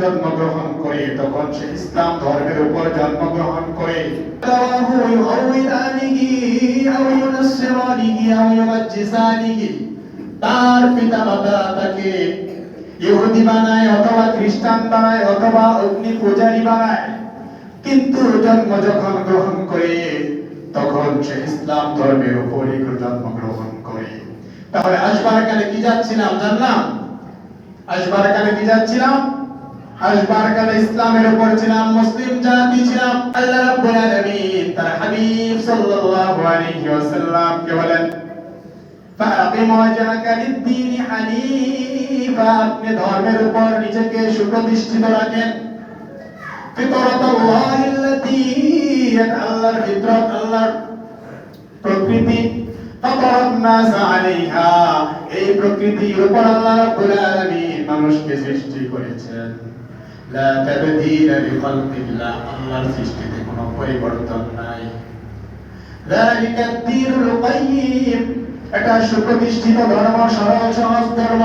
জন্মগ্রহণ করে, তখন সে ইসলাম ধর্মের উপর জন্মগ্রহণ করে। তার পিতামাতা তাকে ইহুদি বানায় অথবা খ্রিস্টান বানায় অথবা অগ্নি পূজারী বানায়। কিন্তু জন্ম যখন গ্রহণ করে তখন সে ইসলাম ধর্মের উপরই জন্মগ্রহণ করে। তাহলে আসবার কালে কি যাচ্ছিলাম জানলাম? আসবার কালে কি যাচ্ছিলাম? আসবার কালে ইসলামের উপর ছিলাম মুসলিম জাতি ছিলাম। আল্লাহ রাব্বুল আলামিন তার হাবিব সাল্লাল্লাহু আলাইহি ওয়াসাল্লাম কে বলেন হানিফা, আপনি ধর্মের উপর নিজেকে সুপ্রতিষ্ঠিত রাখেন। ফিতরাতাল্লাহিল্লাতী আল্লাহর ফিতরত আল্লাহর প্রকৃতি ফাতারান নাস আলাইহা এই প্রকৃতির উপর আল্লাহ রাব্বুল আলামিন মানুষকে সৃষ্টি করেছেন লা তাবদীলা লিখালকিল্লাহ আল্লাহর সৃষ্টিতে কোনো পরিবর্তন নাই ذلك الدين القيم এটা সুপ্রতিষ্ঠিত ধর্ম সরল সহজ ধর্ম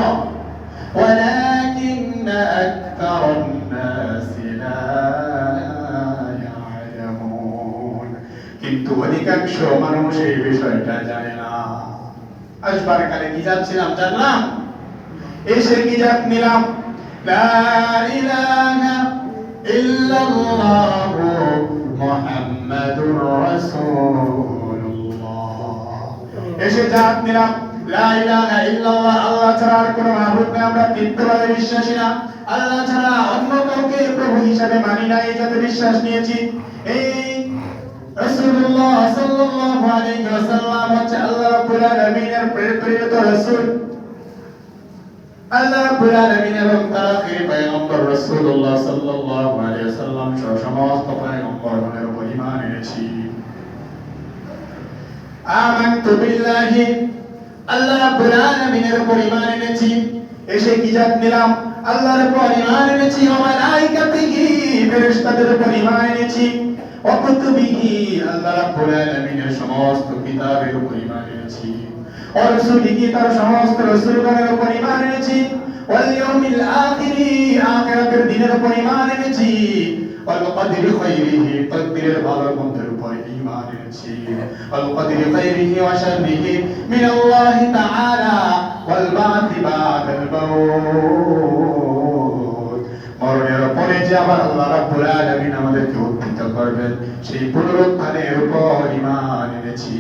ولكن أكثر الناس لا يعلمون কিন্তু অধিকাংশ মানুষ এই বিষয়টা জানে না। আসবার কালে কি যাচ্ছিলাম জানলাম? এসে কি যাক নিলাম এসে যাক নিলাম লা ইলাহা ইল্লাল্লাহ, আল্লাহ ছাড়া আর কোনো মাবুদ নেই, আমরা তিনবারে বিশ্বাসী না। আল্লাহ ছাড়া অন্য কাউকে প্রভু হিসাবে মানি না, এই যাতে বিশ্বাস নিয়েছি। এই রাসূলুল্লাহ সাল্লাল্লাহু আলাইহি ওয়াসাল্লাম হচ্ছে আল্লাহ রাব্বুল আলামিনের প্রেরিত রাসূল। আল্লাহ রাব্বুল আলামিন এবং তার আখির পয়গম্বর রাসূলুল্লাহ সাল্লাল্লাহু আলাইহি ওয়াসাল্লাম সহ সমস্ত পয়গম্বরগণের উপর ঈমান এনেছি। আমানতু বিল্লাহি আল্লাহ রাব্বুল আলামিনের উপর ঈমান এনেছি। এসে কি নিলাম? আল্লাহর উপর ঈমান এনেছি। ওয়া মালাইকাতিহি, ফেরেশতাদের উপর ঈমান এনেছি। ওয়া কুতুবিহি, আল্লাহ রাব্বুল আলামিনের সমস্ত কিতাবের উপর ঈমান এনেছি। ওয়া রাসূলিহি, তার সমস্ত রাসূলগণের উপর ঈমান এনেছি। ওয়াল ইয়াউমিল আখিরি, আখিরাতের দিনের উপর ঈমান এনেছি। ওয়াল কদরি খাইরিহি তকদিরের ভালো মন্দের উপর ঈমান এনেছি ওয়াল কদরি খাইরিহি ওয়া শাররিহি আল্লাহ তাআলা ওয়াল বা'থি বা'দাল মাউত মরণের পরে যে আবার আল্লাহ রাব্বুল আলামিন আমাদেরকে উত্থিত করবেন, সেই পুনরুত্থানের উপর ঈমান এনেছি।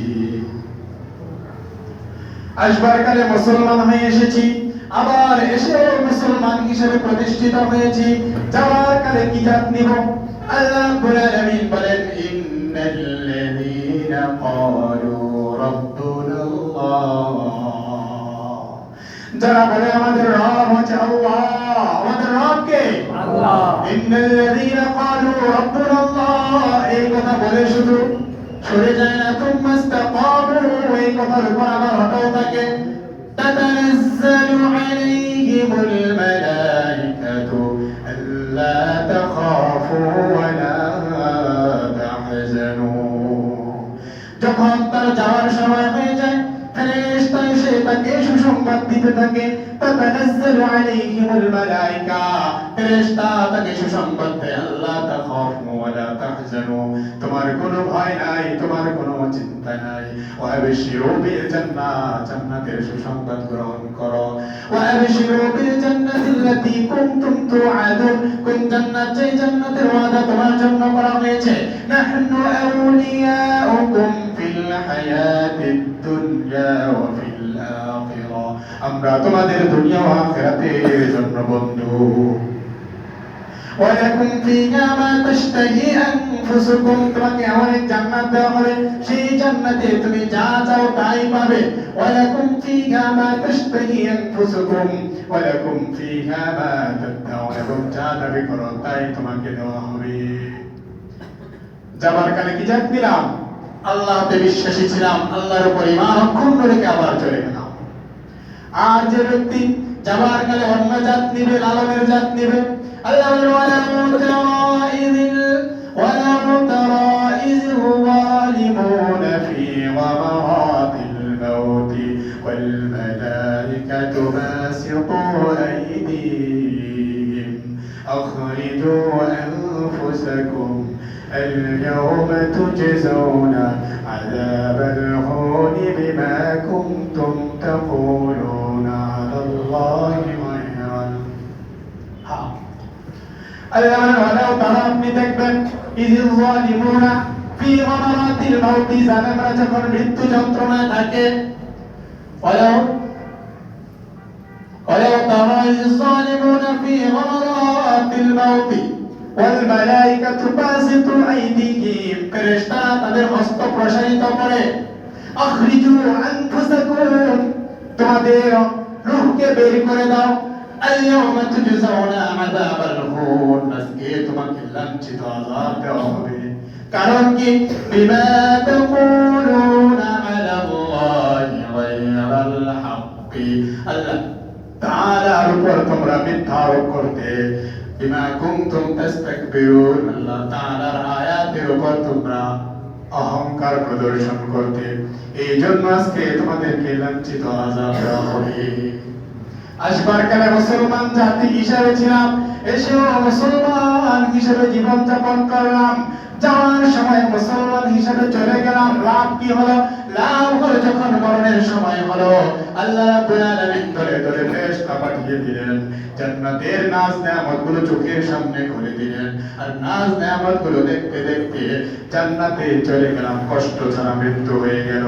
আসবার কালে মুসলমান হয়ে এসেছি। আবার এসে মুসলমান হিসেবে প্রতিষ্ঠিত হয়েছি। যাওয়ার কালে কি জাত নিব? আল্লাহ রাব্বুল আলামিন বলেন ইন্নাল্লাযীনা ক্বালু রাব্বুনা আল্লাহ যারা বলে আমাদের রব হচ্ছে আল্লাহ আমাদের রব কে আল্লাহ। ইন্নাল্লাযীনা ক্বালু রাব্বুনা আল্লাহ এই কথা বলে শুধু সরে যায় না। তুম্মা ইসতাকামু এই কথার উপর আবার হটাও থাকে। তাতানাজ্জালু আলাইহিমুল মালাইকাতু আল্লা তাখাফু ওয়া লা তাহজানু যখন তার যাওয়ার সময় হয়ে যায় ফেরেশতা এসে তাকে সুসংবাদ দিতে থাকে তাতানাজ্জালু আলাইহিমুল মালাইকা। ফেরেশতা তাকে সুসংবাদ দেয়, আল্লাহ তাখাফু ওয়া তাহজানু। তোমার কোনো ভয় নাই, তোমার কোনো চিন্তা নাই। ওয়া আবশিরু বিল জান্নাহ জান্নাতের সুসংবাদ গ্রহণ করো। ওয়া আবশিরু বিল জান্নাতিল্লাতী কুনতুম তুআদুন। কোন জান্নাত যে জান্নাতের ওয়াদা তোমার জন্য করা হয়েছে। নাহনু আউলিয়াউকুম ফিল হায়াতিদ দুনিয়া ওয়া আমরা তোমাদের দুনিয়া ও আখিরাতের জন্য বন্ধু। ওয়ালাকুম ফিহা মা তাশতাহি আনফুসুকুম, তোমাকে আমার জান্নাত দেওয়া হবে। সেই জান্নাতে তুমি যা চাও তাই পাবে। ওয়ালাকুম ফিহা মা তাশতাহি আনফুসুকুম, ওয়ালাকুম ফিহা মা তাদাউন এবং যা দাবি করো তাই তোমাকে দেওয়া হবে। যাবার কালে কি জানতিলাম আল্লাহতে বিশ্বাসী ছিলাম, আল্লাহর উপর ঈমান অক্ষুণ্ণ রেখে আবার চলে গেলাম। আর যে ব্যক্তি যাবার কালে অন্য জাত নিবে লালনের জাত নিবে আল্লাহ ওয়ালা মুতারাইযিল ওয়ালা মুতারাইযিল যালিমুন ফি গামারাতিল মাউত ওয়াল মালাইকাতু বাসিতু আইদিহিম أخرجوا أنفسكم اليوم تجزون عذاب الهون بما كنتم تقولون على الله غير الحق আল্লাহ ওয়ালাউ তারা আপনি দেখবেন ইজিল জালিমুনা ফি গামারাতিল মাউতি জালেমরা যখন মৃত্যু যন্ত্রণায় থাকে ওয়ালাউ ওয়ালাউ তারা ইজিল জালিমুনা ফি গামারাতিল মাউতি ওয়াল মালাইকাতু বাসিতু আইদিহিম ফেরেশতারা তাদের হস্ত প্রসারিত করে আখরিজু আনফুসাকুম তোমাদের রূহকে বের করে দাও اليوم تجزون عذاب الهون আজকে তোমাকে লাঞ্ছিত আযাব দেওয়া হবে কারণ কি বিমা তাকুলুনা আলা আল্লাহি গায়রাল হাক্কি আল্লাহ তাআলার উপর তোমরা মিথ্যা আরোপ করতে বিমা আল্লাহ আয়াতের উপর তোমরা অহংকার প্রদর্শন করতে এই জন্য আজকে তোমাদেরকে লাঞ্ছিত আযাব দেওয়া হবে। আসবার কালে মুসলমান জাতি হিসাবে ছিলাম, এসেও মুসলমান হিসেবে জীবন যাপন করলাম। যাওয়ার সময় মুসলমান হিসেবে চলে গেলাম, লাভ কি হলো? লাভ হলো যখন মরণের সময় হলো, আল্লাহ রাব্বুল আলামিন ধরে ধরে ফেরেশতা পাঠিয়ে দিলেন। জান্নাতের নাজ নেয়ামতগুলো চোখের সামনে খুলে দিলেন। আর নাজ নেয়ামতগুলো দেখতে দেখতে জান্নাতে চলে গেলাম, কষ্ট ছাড়া মৃত্যু হয়ে গেল।